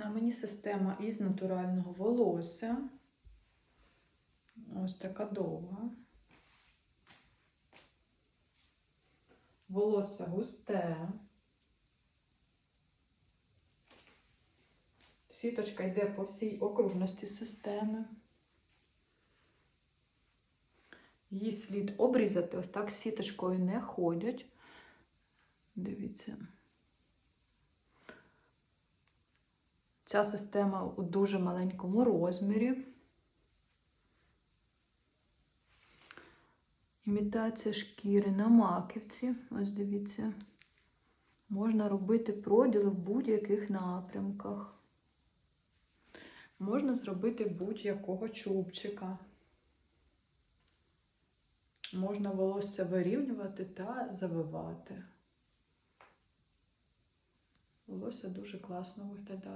На мені система із натурального волосся. Ось така довга. Волосся густе. Сіточка йде по всій окружності системи. Її слід обрізати. Ось так сіточкою не ходять. Дивіться. Ця система у дуже маленькому розмірі. Імітація шкіри на маківці. Ось дивіться. Можна робити проділи в будь-яких напрямках. Можна зробити будь-якого чубчика. Можна волосся вирівнювати та завивати. Волосся дуже класно виглядає.